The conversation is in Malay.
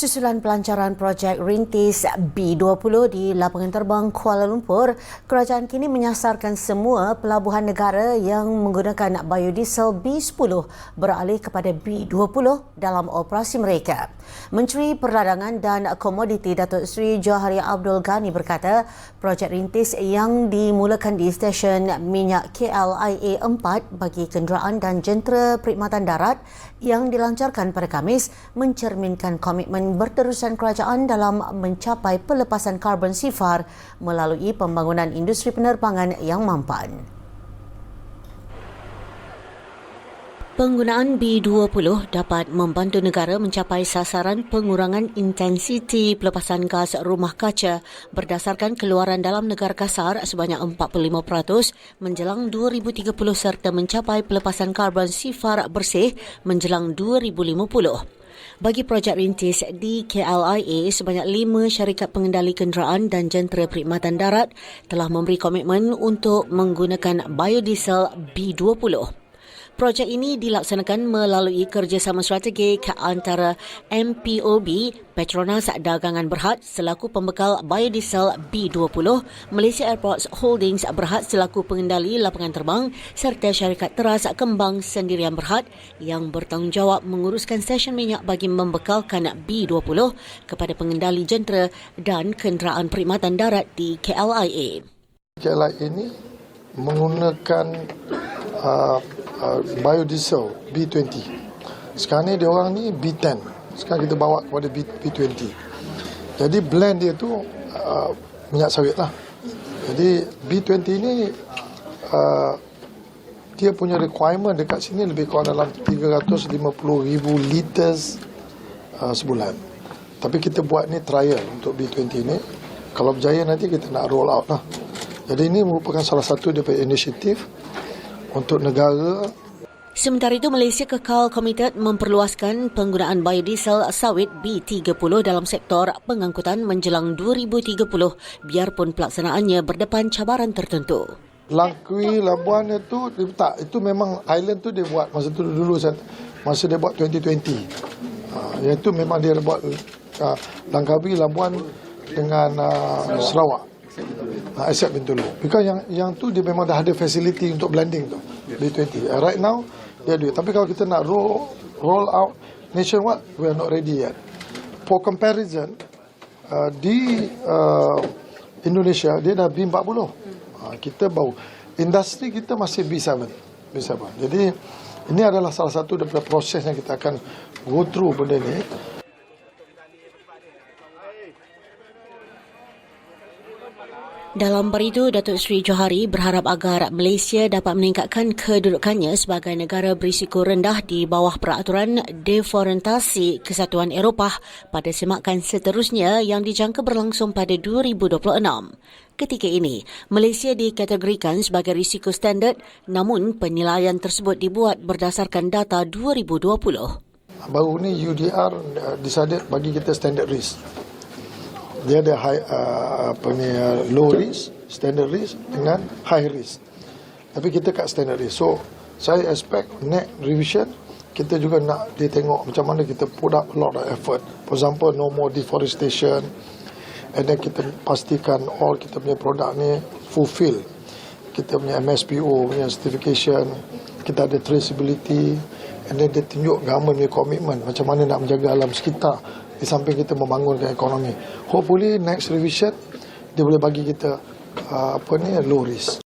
Susulan pelancaran projek rintis B20 di lapangan terbang Kuala Lumpur, kerajaan kini menyasarkan semua pelabuhan negara yang menggunakan biodiesel B10 beralih kepada B20 dalam operasi mereka. Menteri Perdagangan dan Komoditi Datuk Seri Johari Abdul Ghani berkata, projek rintis yang dimulakan di stesen minyak KLIA 4 bagi kenderaan dan jentera perkhidmatan darat yang dilancarkan pada Kamis mencerminkan komitmen berterusan kerajaan dalam mencapai pelepasan karbon sifar melalui pembangunan industri penerbangan yang mampan. Penggunaan B20 dapat membantu negara mencapai sasaran pengurangan intensiti pelepasan gas rumah kaca berdasarkan keluaran dalam negara kasar sebanyak 45% menjelang 2030 serta mencapai pelepasan karbon sifar bersih menjelang 2050. Bagi projek rintis di KLIA, sebanyak lima syarikat pengendali kenderaan dan jentera perkhidmatan darat telah memberi komitmen untuk menggunakan biodiesel B20. Projek ini dilaksanakan melalui kerjasama strategik antara MPOB, Petronas Dagangan Berhad selaku pembekal biodiesel B20, Malaysia Airports Holdings Berhad selaku pengendali lapangan terbang serta syarikat teras kembang sendirian Berhad yang bertanggungjawab menguruskan stesen minyak bagi membekalkan B20 kepada pengendali jentera dan kenderaan perkhidmatan darat di KLIA. KLIA ini menggunakan uh, uh, biodiesel B20. Sekarang ni dia orang ni B10. Sekarang kita bawa kepada B, B20. Jadi blend dia tu uh, minyak sawit lah. Jadi B20 ni uh, dia punya requirement dekat sini lebih kurang dalam 350 ribu liters uh, sebulan. Tapi kita buat ni trial untuk B20 ni. Kalau berjaya nanti kita nak roll out lah. Jadi ini merupakan salah satu daripada inisiatif untuk negara. Sementara itu, Malaysia kekal komited memperluaskan penggunaan biodiesel sawit B30 dalam sektor pengangkutan menjelang 2030 biarpun pelaksanaannya berdepan cabaran tertentu. Langkui, Labuan itu, tak, itu memang island tu dia buat masa tu dulu, masa dia buat 2020. Uh, yang itu memang dia buat uh, Langkawi, Labuan dengan uh, Sarawak uh, except Bintulu. Because yang yang tu dia memang dah ada facility untuk blending tu. B20. Uh, right now dia ada. Tapi kalau kita nak roll roll out nationwide, we are not ready yet. For comparison, uh, di uh, Indonesia dia dah B40. Uh, kita baru industri kita masih B7. B7. Jadi ini adalah salah satu daripada proses yang kita akan go through benda ni Dalam beritu, Datuk Seri Johari berharap agar Malaysia dapat meningkatkan kedudukannya sebagai negara berisiko rendah di bawah peraturan deforestasi Kesatuan Eropah pada semakan seterusnya yang dijangka berlangsung pada 2026. Ketika ini, Malaysia dikategorikan sebagai risiko standard namun penilaian tersebut dibuat berdasarkan data 2020. Baru ni UDR decided bagi kita standard risk dia ada high, uh, apa ni, uh, low risk, standard risk dengan high risk. Tapi kita kat standard risk. So, saya expect next revision, kita juga nak dia tengok macam mana kita put up a lot of effort. For example, no more deforestation. And then kita pastikan all kita punya produk ni fulfill. Kita punya MSPO punya certification. Kita ada traceability. And then dia tunjuk government punya komitmen macam mana nak menjaga alam sekitar di samping kita membangunkan ekonomi. Hopefully next revision dia boleh bagi kita uh, apa ni low risk.